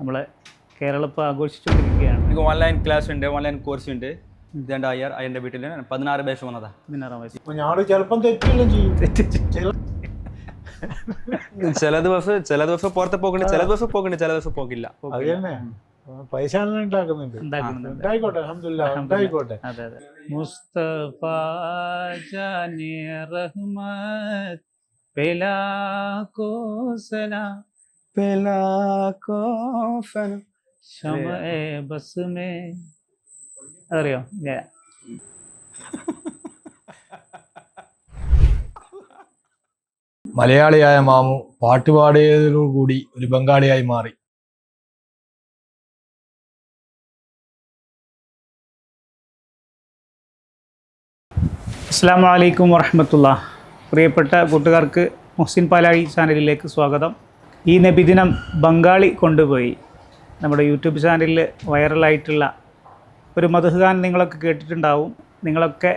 നമ്മളെ കേരളം ഇപ്പോൾ ആഘോഷിച്ചുകൊണ്ടിരിക്കുകയാണ്. എനിക്ക് ഓൺലൈൻ ക്ലാസ് ഉണ്ട് ഓൺലൈൻ കോഴ്സ് ഉണ്ട്. ഇതേണ്ട അയ്യർ അയ്യന്റെ വീട്ടിൽ പതിനാറ് ബേസ് വന്നതാ. പതിനാറാം വയസ്സ്. അപ്പോൾ ഞാൻ ചിലപ്പം തെറ്റുകയും ചെയ്യും. ചില- ചില ദിവസം ചില ദിവസം പുറത്ത് പോക്കുണ്ട് ചില ദിവസം പോക്കുണ്ട് ചില ദിവസം പോക്കില്ല അത് തന്നെ. പൈസ ഉണ്ടാക്കുന്നുണ്ട് ഉണ്ടാക്കുന്നുണ്ട്. ഉണ്ടായിക്കോട്ടെ അഹമ്മദില്ല ഉണ്ടായിക്കോട്ടെ. അതെ അതെ. മുസ്തഫ ജാനെ റഹ്മത്ത് പെലാക്കോ സലാം ഇല്ല. മലയാളിയായ മാമു പാട്ടുപാടിയതോടുകൂടി ഒരു ബംഗാളിയായി മാറി. അസ്സാം വലൈക്കും വറഹമത്തുള്ള പ്രിയപ്പെട്ട കൂട്ടുകാർക്ക് മുഹ്സിൻ പാലാഴി ചാനലിലേക്ക് സ്വാഗതം. ഈ നബിദിനം ബംഗാളി കൊണ്ടുപോയി. നമ്മുടെ യൂട്യൂബ് ചാനലിൽ വൈറലായിട്ടുള്ള ഒരു മധുഗാൻ നിങ്ങളൊക്കെ കേട്ടിട്ടുണ്ടാവും. നിങ്ങളൊക്കെ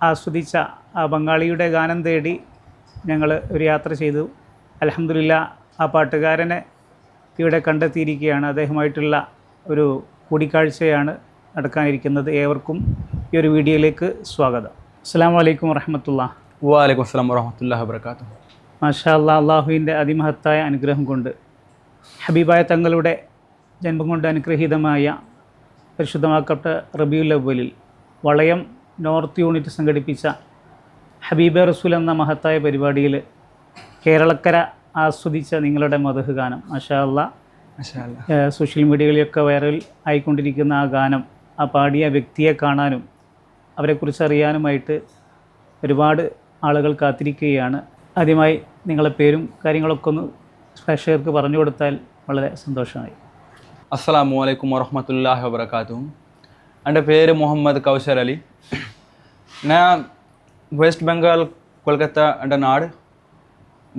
ആസ്വദിച്ച ആ ബംഗാളിയുടെ ഗാനം തേടി ഞങ്ങൾ ഒരു യാത്ര ചെയ്തു. അലഹമില്ല ആ പാട്ടുകാരനെ ഇവിടെ കണ്ടെത്തിയിരിക്കുകയാണ്. അദ്ദേഹമായിട്ടുള്ള ഒരു കൂടിക്കാഴ്ചയാണ് നടക്കാനിരിക്കുന്നത്. ഏവർക്കും ഈ ഒരു വീഡിയോയിലേക്ക് സ്വാഗതം. അസ്സാം വലൈക്കും വറഹമത്തുള്ള വാലൈക്കും അസ്സാം വറഹമത്തുല്ലാ വബർക്കാത്തു മാഷാ അല്ലാ അള്ളാഹുവിന്റെ അതിമഹത്തായ അനുഗ്രഹം കൊണ്ട് ഹബീബായ തങ്ങളുടെ ജന്മം കൊണ്ട് അനുഗ്രഹീതമായ പരിശുദ്ധമാക്കപ്പെട്ട റബിയുൽ അവലിൽ വളയം നോർത്ത് യൂണിറ്റ് സംഘടിപ്പിച്ച ഹബീബ റസൂൽ എന്ന മഹത്തായ പരിപാടിയിൽ കേരളക്കര ആസ്വദിച്ച നിങ്ങളുടെ മധുഹ് ഗാനം. മാഷാ അല്ലാ സോഷ്യൽ മീഡിയകളിലൊക്കെ വൈറൽ ആയിക്കൊണ്ടിരിക്കുന്ന ആ ഗാനം ആ പാടിയ വ്യക്തിയെ കാണാനും അവരെക്കുറിച്ച് അറിയാനുമായിട്ട് ഒരുപാട് ആളുകൾ കാത്തിരിക്കുകയാണ്. ആദ്യമായി നിങ്ങളെ പേരും കാര്യങ്ങളൊക്കെ ഒന്ന് പ്രേക്ഷകർക്ക് പറഞ്ഞു കൊടുത്താൽ വളരെ സന്തോഷമായി. അസ്സാം വലൈക്കും വറഹമത്തല്ലാഹി വബർക്കാത്തു എന്റെ പേര് മുഹമ്മദ് കൗശർ അലി. ഞാൻ വെസ്റ്റ് ബംഗാൾ കൊൽക്കത്ത എന്റെ നാട്.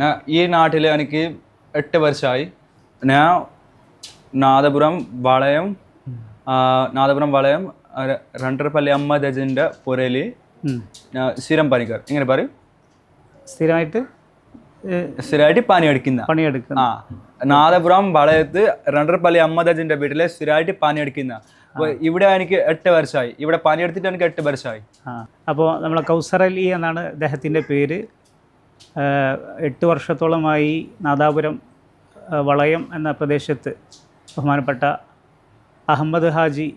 ഞാൻ ഈ നാട്ടിൽ എനിക്ക് എട്ട് വർഷമായി. ഞാൻ നാദപുരം വളയം നാദപുരം വളയം രണ്ടരപ്പള്ളി അമ്മ ദജിന്റെ പുരയിൽ സ്ഥിരം പണിക്കാർ. ഇങ്ങനെ പറയും? സ്ഥിരമായിട്ട്? സ്ഥിരമായിട്ട് പണി അടിക്കുന്ന പണിയെടുക്കുന്ന. ആ നാദപുരം വളയത്ത് രണ്ടരപ്പള്ളി അമ്മദജിന്റെ വീട്ടിലെ സ്ഥിരമായിട്ട് പണിയെടുക്കുന്ന. അപ്പൊ ഇവിടെ എനിക്ക് എട്ട് വർഷമായി. ഇവിടെ പണിയെടുത്തിട്ട് എനിക്ക് എട്ട് വർഷമായി. അപ്പോൾ നമ്മളെ കൗസർ അലി എന്നാണ് അദ്ദേഹത്തിന്റെ പേര്. എട്ട് വർഷത്തോളമായി നാദാപുരം വളയം എന്ന പ്രദേശത്ത് ബഹുമാനപ്പെട്ട അഹമ്മദ് ഹാജി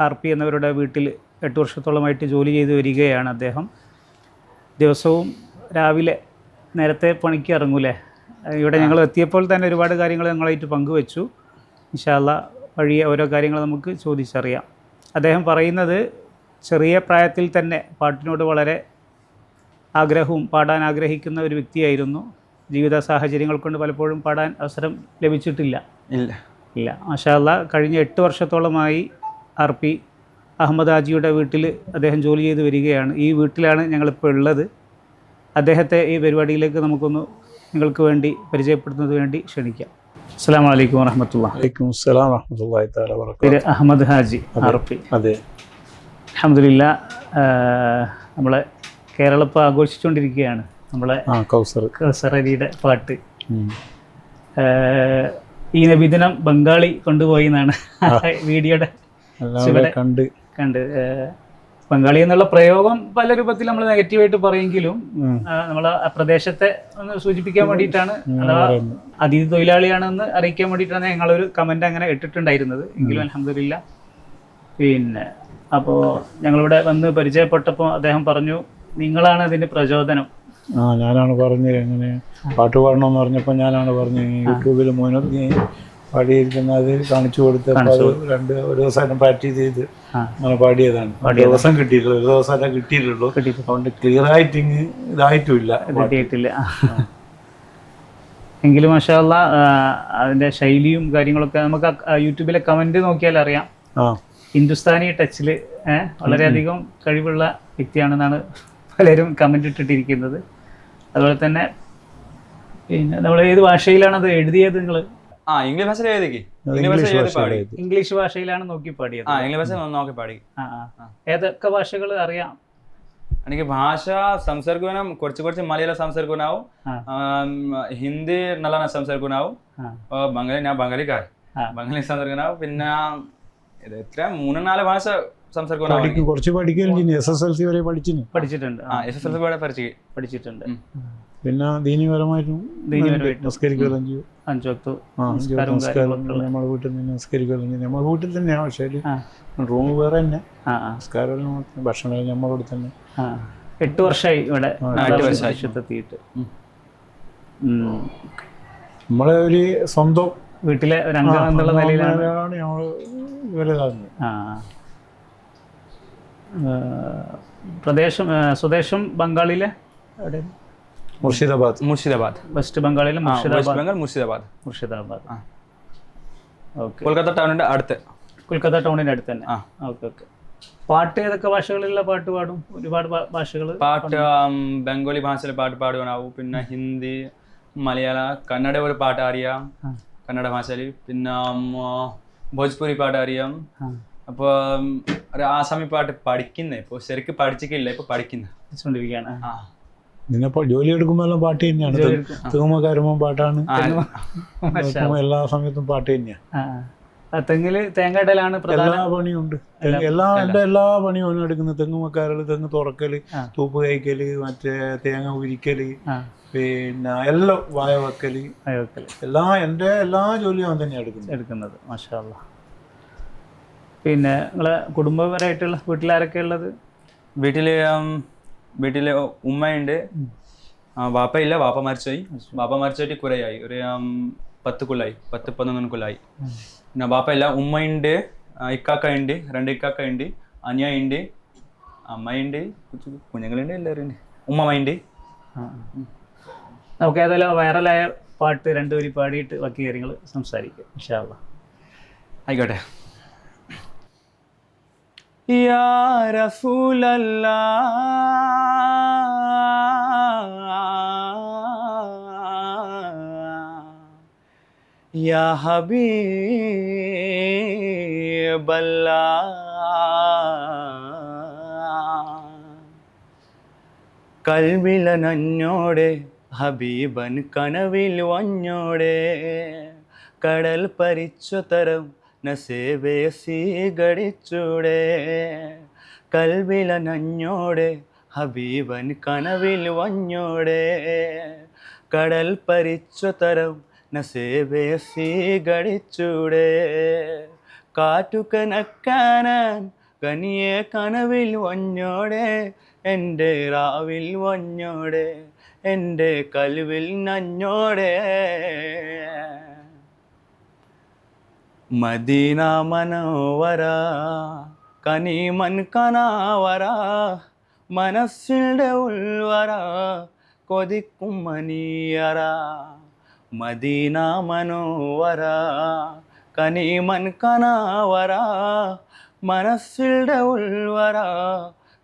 ആർ പി എന്നവരുടെ വീട്ടിൽ എട്ട് വർഷത്തോളമായിട്ട് ജോലി ചെയ്തു വരികയാണ് അദ്ദേഹം. ദിവസവും രാവിലെ നേരത്തെ പണിക്ക് ഇറങ്ങൂലേ? ഇവിടെ ഞങ്ങൾ എത്തിയപ്പോൾ തന്നെ ഒരുപാട് കാര്യങ്ങൾ ഞങ്ങളായിട്ട് പങ്കുവെച്ചു. ഇൻഷാല്ല വഴിയെ ഓരോ കാര്യങ്ങൾ നമുക്ക് ചോദിച്ചറിയാം. അദ്ദേഹം പറയുന്നത് ചെറിയ പ്രായത്തിൽ തന്നെ പാട്ടിനോട് വളരെ ആഗ്രഹവും പാടാൻ ആഗ്രഹിക്കുന്ന ഒരു വ്യക്തിയായിരുന്നു. ജീവിത സാഹചര്യങ്ങൾ കൊണ്ട് പലപ്പോഴും പാടാൻ അവസരം ലഭിച്ചിട്ടില്ല. ഇല്ല. ഇല്ല. മാഷാല്ല കഴിഞ്ഞ എട്ട് വർഷത്തോളമായി ആർ പി അഹമ്മദ് ആജിയുടെ വീട്ടിൽ അദ്ദേഹം ജോലി ചെയ്ത് വരികയാണ്. ഈ വീട്ടിലാണ് ഞങ്ങളിപ്പോൾ ഉള്ളത്. അദ്ദേഹത്തെ ഈ പരിപാടിയിലേക്ക് നമുക്കൊന്ന് നിങ്ങൾക്ക് വേണ്ടി പരിചയപ്പെടുത്തുന്നത് വേണ്ടി ക്ഷണിക്കാം. അസ്സാം വലൈക്കും വറഹമത്തുള്ള വലൈക്കും അസ്സലാം വറഹ്മത്തുള്ളാഹി തആല വബറകാതുഹു. പേര് അഹമ്മദ് ഹാജി ആർ പി അതെ. അൽഹംദുലില്ലാ നമ്മളെ കേരളം ഇപ്പോൾ ആഘോഷിച്ചുകൊണ്ടിരിക്കുകയാണ് നമ്മളെ കൗസർ. കസറലിയുടെ പാട്ട്. ഈ നബിദിനം ബംഗാളി കൊണ്ടുപോയി എന്നാണ് വീഡിയോയുടെ കണ്ട്. കണ്ട് ബംഗാളി എന്നുള്ള പ്രയോഗം പല രൂപത്തിൽ നമ്മൾ നെഗറ്റീവായിട്ട് പറയെങ്കിലും നമ്മൾ ആ പ്രദേശത്തെ ഒന്ന് സൂചിപ്പിക്കാൻ വേണ്ടിയിട്ടാണ് അഥവാ. അതിഥി തൊഴിലാളിയാണെന്ന് അറിയിക്കാൻ വേണ്ടിയിട്ടാണ് ഞങ്ങളൊരു കമന്റ് അങ്ങനെ ഇട്ടിട്ടുണ്ടായിരുന്നത്. എങ്കിലും അലഹമില്ല പിന്നെ അപ്പോൾ ഞങ്ങളിവിടെ വന്ന് പരിചയപ്പെട്ടപ്പോൾ അദ്ദേഹം പറഞ്ഞു നിങ്ങളാണ് അതിന്റെ പ്രചോദനം. ആ ഞാനാണ് പറഞ്ഞത്. എങ്ങനെ? പാട്ട് പാടണമെന്ന് പറഞ്ഞപ്പോൾ ഞാനാണ് പറഞ്ഞത്. യൂട്യൂബിൽ മോനോ പാടിയിരിക്കുന്ന അത് കാണിച്ചു കൊടുത്ത് രണ്ട് ഒരു ദിവസം പ്രാക്ടീസ് ചെയ്ത്. അങ്ങനെ പാടിയതാണ്. ഒരു ദിവസം കിട്ടിയിട്ടുള്ളൂ ഒരു ദിവസം അല്ല കിട്ടിയിട്ടുള്ളൂ. അതുകൊണ്ട് ക്ലിയർ ആയിട്ട് ഇതായിട്ടില്ല ഇതായിട്ടുമില്ല. കിട്ടിയിട്ടില്ല. എങ്കിലും മഷാല്ല അതിന്റെ ശൈലിയും കാര്യങ്ങളൊക്കെ നമുക്ക് യൂട്യൂബിലെ കമന്റ് നോക്കിയാൽ അറിയാം. ഹിന്ദുസ്ഥാനി ടച്ചിൽ വളരെയധികം കഴിവുള്ള വ്യക്തിയാണെന്നാണ് പലരും കമന്റ് ഇട്ടിട്ടിരിക്കുന്നത്. അതുപോലെ തന്നെ പിന്നെ നമ്മൾ ഏത് ഭാഷയിലാണ് അത് എഴുതിയത് നിങ്ങൾ ആ ഇംഗ്ലീഷ് ഭാഷയിൽ എഴുതിക്ക്. ഇംഗ്ലീഷ് ഭാഷയിൽ പാടി. ഇംഗ്ലീഷ് ഭാഷയിലാണ് നോക്കി പാടിയത്. ആ ഇംഗ്ലീഷ് ഭാഷ നോക്കി പാടി. ആ ആ. ഏതൊക്കെ ഭാഷകൾ അറിയാം? എനിക്ക് ഭാഷ സംസാരിക്കാനും കുറച്ച് കുറച്ച് മലയാളം ആ. ആം, ഹിന്ദി നല്ലോണം ആ. ആ, ബംഗാളി ഞാൻ ബംഗാളിക്കാരൻ. ആ. ബംഗാളി സംസാരിക്കുന്ന പിന്നെ ഇത് എത്ര? മൂന്ന് നാല് ഭാഷ സംസാരിക്കുന്ന പഠിക്കും കുറച്ച് പഠിക്കുകയും എസ് എസ് എൽ സി വരെ പഠിച്ചിന്. പഠിച്ചിട്ടുണ്ട്. ആ. എസ് എസ് എൽ സി പഠിച്ചു. പഠിച്ചിട്ടുണ്ട്. ഉം. പിന്നെ ദീനിപരമായിട്ടും ദീനീപരമായിട്ടും. നിസ്കരിക്കുകയും ചെയ്യും. നമ്മുടെ വീട്ടിൽ നിന്ന് നിസ്കരിക്കുകയും ചെയ്യും. നമ്മുടെ വീട്ടിൽ തന്നെയാണ് പക്ഷേ റൂം വേറെ തന്നെ. മാത്രം ഭക്ഷണം നമ്മളോട് തന്നെ. എട്ട് വർഷമായി ഇവിടെ എത്തിയിട്ട്. നമ്മളെ ഒരു സ്വന്തം വീട്ടിലെ ഒരു അംഗം എന്നുള്ള നിലയിലാണ്. ആണ് നമ്മൾ വലുതാകുന്നത് ആ. ആ, പ്രദേശം സ്വദേശം ബംഗാളിലെ? എവിടെ? മുർഷിദാബാദ്. മുർഷിദാബാദ്. വെസ്റ്റ് ബംഗാളിലെ വെസ്റ്റ് മുർഷിദാബാദ്. ബംഗാൾ മുർഷിദാബാദ്. മുർഷിദാബാദ്. ഓക്കെ. കൊൽക്കത്ത ടൗണിന്റെ അടുത്ത്. കൊൽക്കത്ത ടൗണിന്റെ അടുത്ത് തന്നെ. Okay okay. പാട്ട് ഏതൊക്കെ ഭാഷകളിലുള്ള പാട്ട് പാടും? ഒരുപാട് ഭാഷകൾ പാട്ട് ബംഗാളി ഭാഷയിലെ പാട്ട് പാടുവാനാവും. പിന്നെ ഹിന്ദി മലയാള കന്നഡ ഒരു പാട്ട് അറിയാം. കന്നഡ ഭാഷയിൽ പിന്നെ ഭോജ്പുരി പാട്ട് അറിയാം. അപ്പോൾ ഒരു ആസാമി പാട്ട് പഠിക്കുന്നേ. ഇപ്പോൾ ശരിക്കും പഠിച്ചിട്ടില്ല. ഇപ്പോൾ പഠിക്കുന്ന. ഇപ്പോൾ ജോലി എടുക്കുമ്പോൾ എല്ലാം പാട്ട് തന്നെയാണ്. തൂമ കരുമ്പം പാട്ടാണ്. എല്ലാ സമയത്തും പാട്ട് തന്നെയാണ് തെങ്ങിൽ തേങ്ങ ഇടലാണ് പ്രധാന എല്ലാ പണിയുണ്ട് എല്ലാ എന്റെ എല്ലാ പണിയും അവനും എടുക്കുന്നത്. തെങ്ങ് മക്കാരൽ തെങ്ങ് തുറക്കൽ തൂപ്പ് കഴിക്കൽ മറ്റേ തേങ്ങ ഉരിക്കൽ പിന്നെ എല്ലാം വായ വെക്കൽ. എല്ലാ എന്റെ എല്ലാ ജോലിയും അവൻ തന്നെയാണ് എടുക്കുന്നത്. എടുക്കുന്നത്. മാഷാല്ല പിന്നെ നിങ്ങളെ കുടുംബപരമായിട്ടുള്ള വീട്ടിലാരൊക്കെ ഉള്ളത്? വീട്ടിൽ ആം, വീട്ടിൽ ഉമ്മയുണ്ട്. വാപ്പ വാപ്പയില്ല വാപ്പ മരിച്ചുപോയി. വാപ്പ മരിച്ചിട്ട് കുറേയായി. ഒരു പത്ത് കൊല്ലായി. പത്ത് പതിനൊന്ന് കൊല്ലായി. പിന്നെ വാപ്പയില്ല ഉമ്മയുണ്ട് ആ, ഇക്കാക്ക ഉണ്ട് രണ്ട് ഇക്കാക്ക ഉണ്ട് അനിയ ഉണ്ട് അമ്മയുണ്ട് കുഞ്ഞുങ്ങളുണ്ട് എല്ലാവരും ഉണ്ട്. ഉമ്മമ്മയുണ്ട്. നമുക്ക് ഏതായാലും വൈറലായ പാട്ട് രണ്ടുപേരും പാടിയിട്ട് ബാക്കി കാര്യങ്ങൾ സംസാരിക്കാം ഇൻഷാല്ല ആയിക്കോട്ടെ. യാ റസൂലല്ലാ യാ ഹബീബല്ലാ. കൽവില നന്നോടെ ഹബീബൻ കനവിൽ വഞ്ഞോടെ കടൽ പരിച്ചു തരം നസേവേ സ്വീകരിച്ചൂടെ കൽവില നഞ്ഞോടെ ഹബീബൻ കനവിൽ വഞ്ഞോടെ. കടൽ പരിച്ചു തരം നസേവേ സ്വീകരിച്ചൂടെ കാറ്റുകനക്കാനാൻ കനിയെ കനവിൽ വഞ്ഞോടെ. എന്റെ രാവിൽ വഞ്ഞോടെ എന്റെ കൽവിൽ നഞ്ഞോടെ. മദീന മനോവര കനിമൻ കനാവര മനസ്സിന്റെ ഉൾവര കൊതിക്കും മനിയറ മദീന മനോവര കനിമൻ കനാവര മനസ്സിന്റെ ഉൾവര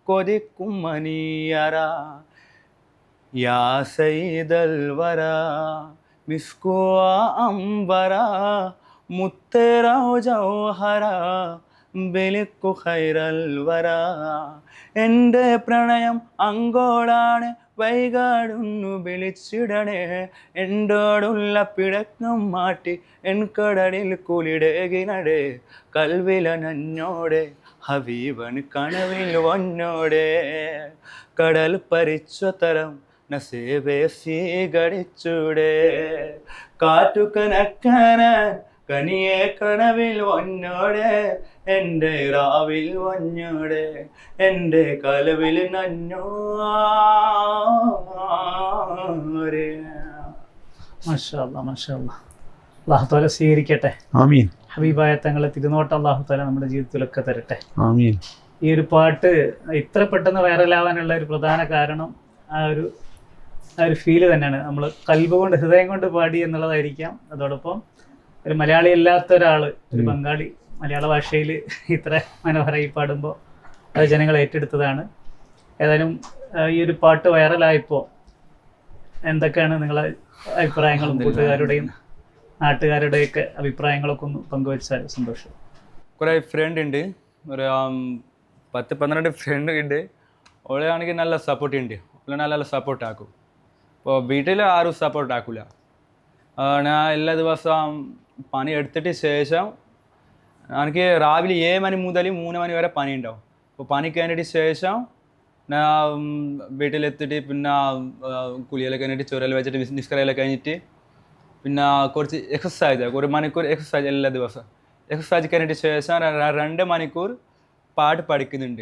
കൊതിക്കും മനിയറ യാ സൈദൽ വര മിസ്കുവ അംബര മുത്തേറാവ് ജൗഹര ബലിക്കു എന്റെ പ്രണയം അങ്കോളാണ് വൈകാടുന്നു വിളിച്ചിടണേ. എന്നോടുള്ള പിടക്കം മാറ്റി എൻ കടലിൽ കുളിടകിനടേ കൽവില നന്നോടെ ഹബീബൻ കനവിൽ വന്നോടെ. കടൽ പരിച്ച തരം സ്വീകരിച്ചുടേ. സ്വീകരിച്ചൂടെ കനിയെ കനവിൽ വന്നോടെ എന്റെ രാവിൽ വന്നോടെ എന്റെ കലവിൽ നഞ്ഞോരെ മാഷാല്ല മാഷാല്ല അള്ളാഹുത്താല സ്വീകരിക്കട്ടെ. ആമീൻ. ഹബീബായ തങ്ങളെ തിരുനോട്ടം അള്ളാഹുത്താല നമ്മുടെ ജീവിതത്തിലൊക്കെ തരട്ടെ. ആമീൻ. ഈ ഒരു പാട്ട് ഇത്ര പെട്ടെന്ന് വൈറലാവാനുള്ള ഒരു പ്രധാന കാരണം ആ ഒരു ആ ഒരു ഫീൽ തന്നെയാണ്. നമ്മൾ കൽബ് കൊണ്ട് ഹൃദയം കൊണ്ട് പാടി എന്നുള്ളതായിരിക്കാം. അതോടൊപ്പം ഒരു മലയാളി അല്ലാത്ത ഒരാൾ ഒരു ബംഗാളി മലയാള ഭാഷയിൽ ഇത്ര മനോഹരമായി പാടുമ്പോൾ അത് ജനങ്ങൾ ഏറ്റെടുത്തതാണ്. ഏതായാലും ഈ ഒരു പാട്ട് വൈറലായപ്പോൾ എന്തൊക്കെയാണ് നിങ്ങളെ അഭിപ്രായങ്ങളും കൂട്ടുകാരുടെയും നാട്ടുകാരുടെയൊക്കെ അഭിപ്രായങ്ങളൊക്കെ ഒന്ന് പങ്കുവച്ചാൽ സന്തോഷം. കുറേ ഫ്രണ്ട് ഉണ്ട്. ഒരു പത്ത് പന്ത്രണ്ട് ഫ്രണ്ട് ഉണ്ട്. ഓളെയാണെങ്കിൽ നല്ല സപ്പോർട്ട് ഉണ്ട്. ഓളെ നല്ല സപ്പോർട്ട് ആക്കും. അപ്പോൾ വീട്ടിൽ ആരും സപ്പോർട്ട് ആക്കില്ല ഞാൻ എല്ലാ ദിവസവും പണി എടുത്തിട്ട് ശേഷം എനിക്ക് രാവിലെ ഏഴ് മണി മുതൽ മൂന്ന് മണി വരെ പണി ഉണ്ടാവും അപ്പോൾ പണി കഴിഞ്ഞിട്ട് ശേഷം ഞാൻ വീട്ടിലെത്തിയിട്ട് പിന്നെ കുളിയിലൊക്കെ കഴിഞ്ഞിട്ട് ചുരൽ വെച്ചിട്ട് നിസ്- നിസ്കാരമെല്ലാം കഴിഞ്ഞിട്ട് പിന്നെ കുറച്ച് എക്സസൈസ് ഒരു മണിക്കൂർ എക്സസൈസ് എല്ലാ ദിവസവും. എക്സസൈസ് കഴിഞ്ഞിട്ട് ശേഷം രണ്ട് മണിക്കൂർ പാട്ട് പഠിക്കുന്നുണ്ട്.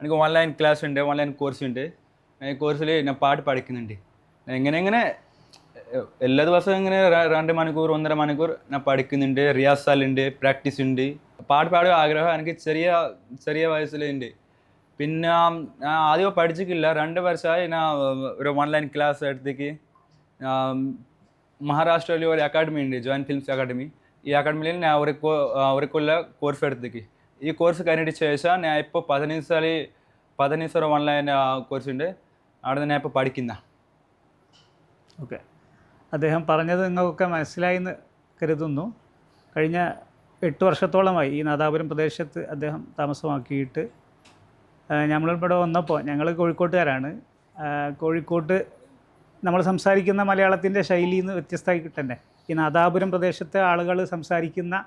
എനിക്ക് ഓൺലൈൻ ക്ലാസ് ഉണ്ട് ഓൺലൈൻ കോഴ്സ് ഉണ്ട്. കോഴ്സിൽ ഞാൻ പാട്ട് പഠിക്കുന്നുണ്ട്. എങ്ങനെ എങ്ങനെ എല്ലാ ദിവസവും ഇങ്ങനെ രണ്ട് മണിക്കൂർ ഒന്നര മണിക്കൂർ ഞാൻ പഠിക്കുന്നുണ്ട് റിയാസാലുണ്ട് പ്രാക്ടീസ് ഉണ്ട് പാട്ട് പാടുക ആഗ്രഹം എനിക്ക് ചെറിയ ചെറിയ വയസ്സിലുണ്ട്. പിന്നെ ഞാൻ ആദ്യം പഠിച്ചിട്ടില്ല. രണ്ട് വർഷമായി ഞാൻ ഒരു ഓൺലൈൻ ക്ലാസ് എടുത്തേക്ക്. മഹാരാഷ്ട്രയിൽ ഒരു അക്കാഡമി ഉണ്ട് ജോയിൻ ഫിലിംസ് അക്കാഡമി ഈ അക്കാഡമിയിൽ ഞാൻ ഒരു കൊല്ല കോഴ്സ് എടുത്തേക്ക്. ഈ കോഴ്സ് കഴിഞ്ഞിട്ട് ശേഷം ഞാൻ ഇപ്പോൾ പതിനഞ്ച് സാലി പതിനഞ്ച് സാറ് ഓൺലൈൻ കോഴ്സ് ഉണ്ട്. അവിടെ ഞാൻ ഇപ്പോൾ പഠിക്കുന്ന. ഓക്കെ അദ്ദേഹം പറഞ്ഞത് നിങ്ങൾക്കൊക്കെ മനസ്സിലായി എന്ന് കരുതുന്നു. കഴിഞ്ഞ എട്ട് വർഷത്തോളമായി ഈ നാദാപുരം പ്രദേശത്ത് അദ്ദേഹം താമസമാക്കിയിട്ട്. നമ്മൾ നമ്മളിവിടെ വന്നപ്പോൾ ഞങ്ങൾ കോഴിക്കോട്ടുകാരാണ്. കോഴിക്കോട്ട് നമ്മൾ സംസാരിക്കുന്ന മലയാളത്തിന്റെ ശൈലിയിൽ നിന്ന് വ്യത്യസ്തമായിട്ട് തന്നെ ഈ നാദാപുരം പ്രദേശത്തെ ആളുകൾ സംസാരിക്കുന്ന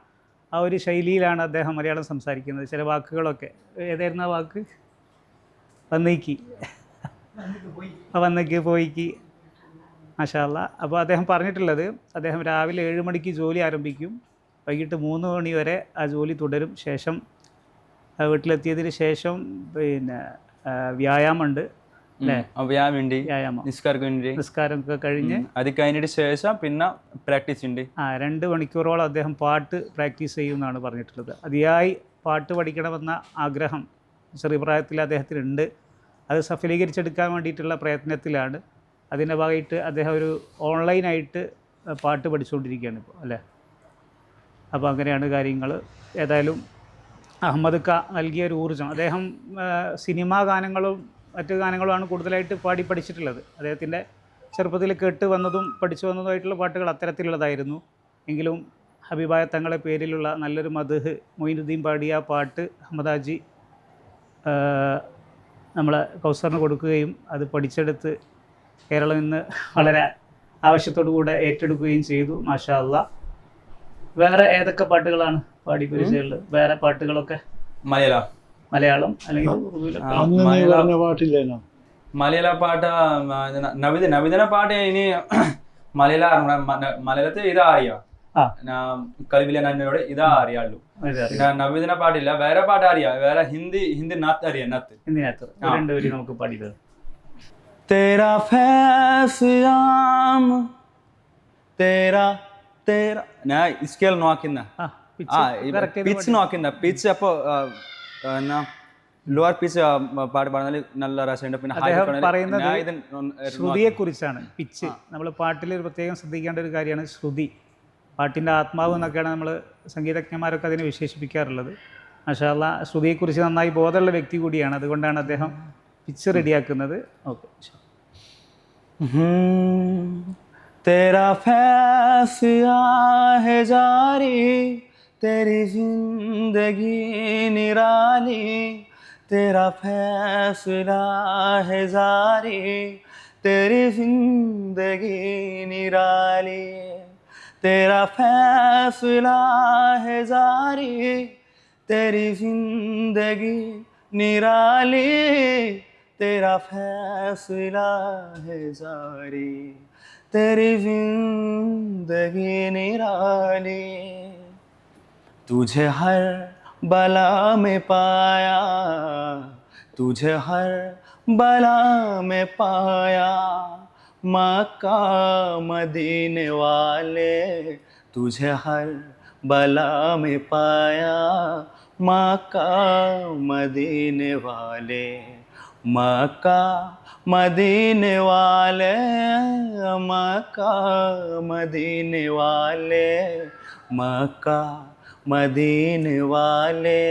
ആ ഒരു ശൈലിയിലാണ് അദ്ദേഹം മലയാളം സംസാരിക്കുന്നത്. ചില വാക്കുകളൊക്കെ. ഏതായിരുന്നു ആ വാക്ക്? വന്നേക്ക്. വന്നേക്ക് പോയിക്ക്. മാഷാല്ല അപ്പോൾ അദ്ദേഹം പറഞ്ഞിട്ടുള്ളത് അദ്ദേഹം രാവിലെ ഏഴ് മണിക്ക് ജോലി ആരംഭിക്കും. വൈകിട്ട് മൂന്ന് മണി വരെ ആ ജോലി തുടരും. ശേഷം വീട്ടിലെത്തിയതിന് ശേഷം പിന്നെ വ്യായാമമുണ്ട്. വ്യായാമുണ്ട് വ്യായാമം. നിസ്കാരം ഒക്കെ കഴിഞ്ഞ് അത് കഴിഞ്ഞിട്ട് ശേഷം പിന്നെ പ്രാക്ടീസ് ഉണ്ട്. ആ രണ്ട് മണിക്കൂറോളം അദ്ദേഹം പാട്ട് പ്രാക്ടീസ് ചെയ്യുമെന്നാണ് പറഞ്ഞിട്ടുള്ളത്. അതിയായി പാട്ട് പഠിക്കണമെന്ന ആഗ്രഹം ചെറിയ ചെറുപ്രായത്തിൽ അദ്ദേഹത്തിനുണ്ട്. അത് സഫലീകരിച്ചെടുക്കാൻ വേണ്ടിയിട്ടുള്ള പ്രയത്നത്തിലാണ്. അതിന്റെ ഭാഗമായിട്ട് അദ്ദേഹം ഒരു ഓൺലൈനായിട്ട് പാട്ട് പഠിച്ചുകൊണ്ടിരിക്കുകയാണ് ഇപ്പോൾ അല്ലേ? അപ്പോൾ അങ്ങനെയാണ് കാര്യങ്ങൾ. ഏതായാലും അഹമ്മദ് ക നൽകിയ ഒരു ഊർജം. അദ്ദേഹം സിനിമാ ഗാനങ്ങളും മറ്റു ഗാനങ്ങളുമാണ് കൂടുതലായിട്ട് പാടി പഠിച്ചിട്ടുള്ളത്. അദ്ദേഹത്തിന്റെ ചെറുപ്പത്തിൽ കേട്ട് വന്നതും പഠിച്ചു വന്നതുമായിട്ടുള്ള പാട്ടുകൾ അത്തരത്തിലുള്ളതായിരുന്നു. എങ്കിലും ഹബീബായ തങ്ങളെ പേരിലുള്ള നല്ലൊരു മധുഹ് മൊയിനുദ്ദീൻ പാടിയ പാട്ട് അഹമ്മദാജി നമ്മളെ കൗസറിന് കൊടുക്കുകയും അത് പഠിച്ചെടുത്ത് കേരളം ഇന്ന് വളരെ ആവശ്യത്തോടു കൂടെ ഏറ്റെടുക്കുകയും ചെയ്തു മാഷാ അല്ലാ വേറെ ഏതൊക്കെ പാട്ടുകളാണ് പാടി പരിചയമുള്ളത്? വേറെ പാട്ടുകളൊക്കെ? മലയാളം. മലയാളം അല്ലെങ്കിൽ മലയാളം- പറഞ്ഞ പാട്ടില്ലേനോ മലയാള പാട്ട് നവിത നവിതന പാട്ട് ഇനി മലയാള മലയാളത്തിൽ ഇതാ അറിയാം. കൽവിലെ നന്നോട് ഇതാ. പിന്നെ നവിതന പാട്ടില്ല വേറെ പാട്ട് അറിയാം. വേറെ ഹിന്ദി ഹിന്ദി നത്ത് അറിയാം നത്ത്. ഹിന്ദി നത്ത്. രണ്ടുപേരും നമുക്ക് പാടിയത് तेरा ഫേസ്യാം തേരാ തേരാ ഞാൻ സ്കെയിൽ നോക്കുന്ന ആ പിച്ച് നോക്കുന്ന പിച്ച് അപ്പോ എന്നാ ലോവർ പിച്ച് പാട്ട് പാടുന്നതിൽ നല്ല രസമുണ്ട് പിന്നെ പറയുന്നത് ശ്രുതിയെ കുറിച്ചാണ് പിച്ച്. നമ്മൾ പാട്ടിൽ ഒരു പ്രത്യേകം ശ്രദ്ധിക്കേണ്ട ഒരു കാര്യമാണ് ശ്രുതി. പാട്ടിന്റെ ആത്മാവ് എന്നൊക്കെയാണ് നമ്മൾ സംഗീതജ്ഞന്മാരൊക്കെ അതിനെ വിശേഷിപ്പിക്കാറുള്ളത്. മഷാല്ല ശ്രുതിയെക്കുറിച്ച് നന്നായി ബോധമുള്ള വ്യക്തി കൂടിയാണ്. അതുകൊണ്ടാണ് അദ്ദേഹം പിച്ച് റെഡിയാക്കുന്നത്. ഓക്കെ तेरा फैसला है जारी, तेरी ज़िंदगी निराली। तेरा फैसला है जारी, तेरी ज़िंदगी निराली। तेरा फैसला है जारी, तेरी ज़िंदगी निराली। तेरा फैसला है जारी, तेरी ज़िंदगी निराली। तुझे हर बला में पाया, तुझे हर बला में पाया मक्का मदीने वाले। तुझे हर बला में पाया मक्का मदीने वाले। മക്ക മദീന വാലേ മക്ക മദീന വാലേ മക്ക മദീന വാലേ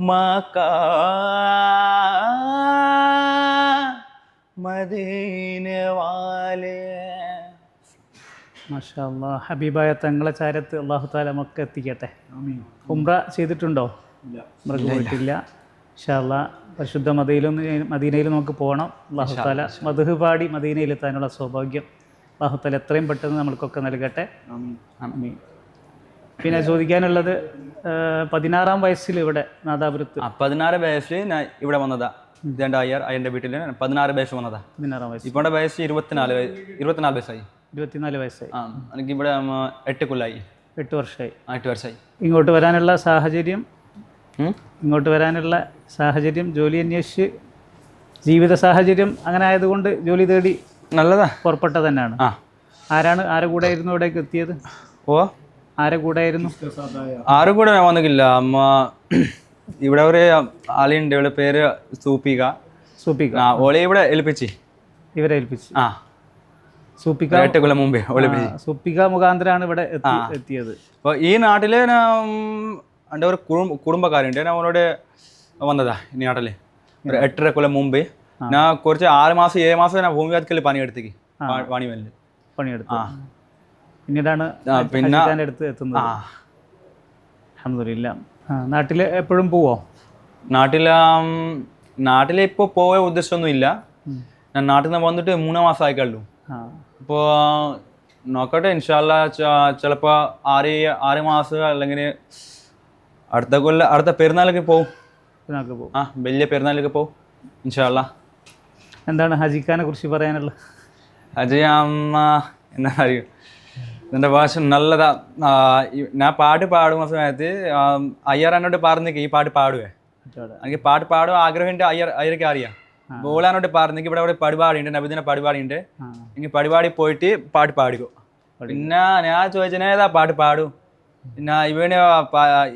മക്ക. മദീന വാലേ മാഷാ ഹബീബായ തങ്ങളെ ചാരത്ത് അള്ളാഹു താല മക്ക എത്തിക്കട്ടെ. ഉംറ ചെയ്തിട്ടുണ്ടോ? മൃഗമായിട്ടില്ല ഇൻഷാല്ല പരിശുദ്ധ മദയിലൊന്ന് മദീനയിൽ നമുക്ക് പോകണം. അള്ളാഹുത്താല മധുഹ് പാടി മദീനയിലെത്താനുള്ള സൗഭാഗ്യം അള്ളാഹുത്താല എത്രയും പെട്ടെന്ന് നമ്മൾക്കൊക്കെ നൽകട്ടെ. പിന്നെ ചോദിക്കാനുള്ളത് പതിനാറാം വയസ്സിൽ ഇവിടെ നാദാപുരത്ത്. പതിനാറ് വയസ്സിൽ ഞാൻ ഇവിടെ വന്നതാ. രണ്ട് അയ്യർ അയ്യന്റെ വീട്ടിൽ പതിനാറ് വയസ്സ് വന്നതാ. പതിനാറാം വയസ്സ്. ഇപ്പോൾ വയസ്സ് ഇരുപത്തിനാല് ഇരുപത്തിനാല് വയസ്സായി. ഇരുപത്തിനാല് വയസ്സായി. ആ എനിക്ക് ഇവിടെ എട്ട് കൊല്ലായി. എട്ട് വർഷമായി എട്ട് വർഷമായി ഇങ്ങോട്ട് വരാനുള്ള സാഹചര്യം? ഇങ്ങോട്ട് വരാനുള്ള സാഹചര്യം ജോലി അന്വേഷിച്ച് ജീവിത സാഹചര്യം അങ്ങനെ ആയതുകൊണ്ട് ജോലി തേടി നല്ലതാ. പുറപ്പെട്ട തന്നെയാണ്. ആ. ആരാണ് ആരെ കൂടെ ആയിരുന്നു ഇവിടേക്ക് എത്തിയത്? ഓ. ആരെ കൂടെ ആയിരുന്നു ആരും കൂടെ ഞാൻ വന്നിട്ടില്ല അമ്മ ഇവിടെ ഒരു ആളുണ്ട് ഇവിടെ പേര് സൂപ്പിക സൂപ്പിക ആ ഓളെ ഇവിടെ ഏൽപ്പിച്ച്. ഇവരെ ഏൽപ്പിച്ച്. ആ. സൂപ്പിക്ക ഒരു എട്ട് കൊല്ലം മുമ്പേ ഒളിപ്പിച്ച് സൂപ്പിക മുഖാന്തരാണ് ഇവിടെ എത്തി എത്തിയത്. അപ്പോൾ ഈ നാട്ടിൽ എന്റെ ഒരു കുടുംബ കുടുംബക്കാരുണ്ട്. ഞാൻ അവനോട് വന്നതാ ഈ നാട്ടിൽ ഒരു എട്ടര കൊല്ലം മുമ്പ്. ഞാൻ കുറച്ച് ആറ് മാസം ഏഴ് മാസം ഞാൻ ഭൂമി വാതിക്കൽ പണിയെടുത്തേക്ക്. പണിമല്ല് പണിയെടുത്തു. പിന്നീടാണ് ആ, പിന്നെ ഹജിക്കാന്റെ അടുത്ത് എത്തുന്നത്. അഹമ്മദില്ല നാട്ടിൽ എപ്പോഴും പോവോ? നാട്ടിൽ നാട്ടിൽ ഇപ്പോൾ പോയ ഉദ്ദേശമൊന്നുമില്ല ഞാൻ നാട്ടിൽ നിന്ന് വന്നിട്ട് മൂന്ന് മാസം ആയിക്കള്ളൂ. അപ്പോൾ നോക്കട്ടെ ഇൻഷാല്ല ചിലപ്പോൾ ആറ് ആറ് മാസം അല്ലെങ്കിൽ അടുത്ത കൊല്ലം അടുത്ത പെരുന്നാളൊക്കെ പോവും. പെരുന്നാൾക്ക് പോവും. ആ വലിയ പെരുന്നാളൊക്കെ പോവും ഇൻഷാല്ല എന്താണ് ഹജിക്കാനെ കുറിച്ച് പറയാനുള്ളത്? അജയ് അമ്മ എന്താ അറിയൂ? എന്റെ ഭാഷ നല്ലതാ. ഞാൻ പാട്ട് പാടുന്ന സമയത്ത് അയ്യർ എന്നോട് പറഞ്ഞേക്ക് ഈ പാട്ട് പാടുവേ. എനിക്ക് പാട്ട് പാടും ആഗ്രഹമുണ്ട് അയ്യർ അയ്യർക്ക് അറിയാം. ബോളാനോട് പറഞ്ഞേക്ക് ഇവിടെ ഇവിടെ പരിപാടിയുണ്ട് നബിദിന പരിപാടിയുണ്ട്. എനിക്ക് പരിപാടി പോയിട്ട് പാട്ട് പാടിക്കോ. പിന്നെ ഞാൻ ചോദിച്ചേ ഏതാ പാട്ട് പാടും? പിന്നെ ഇവന്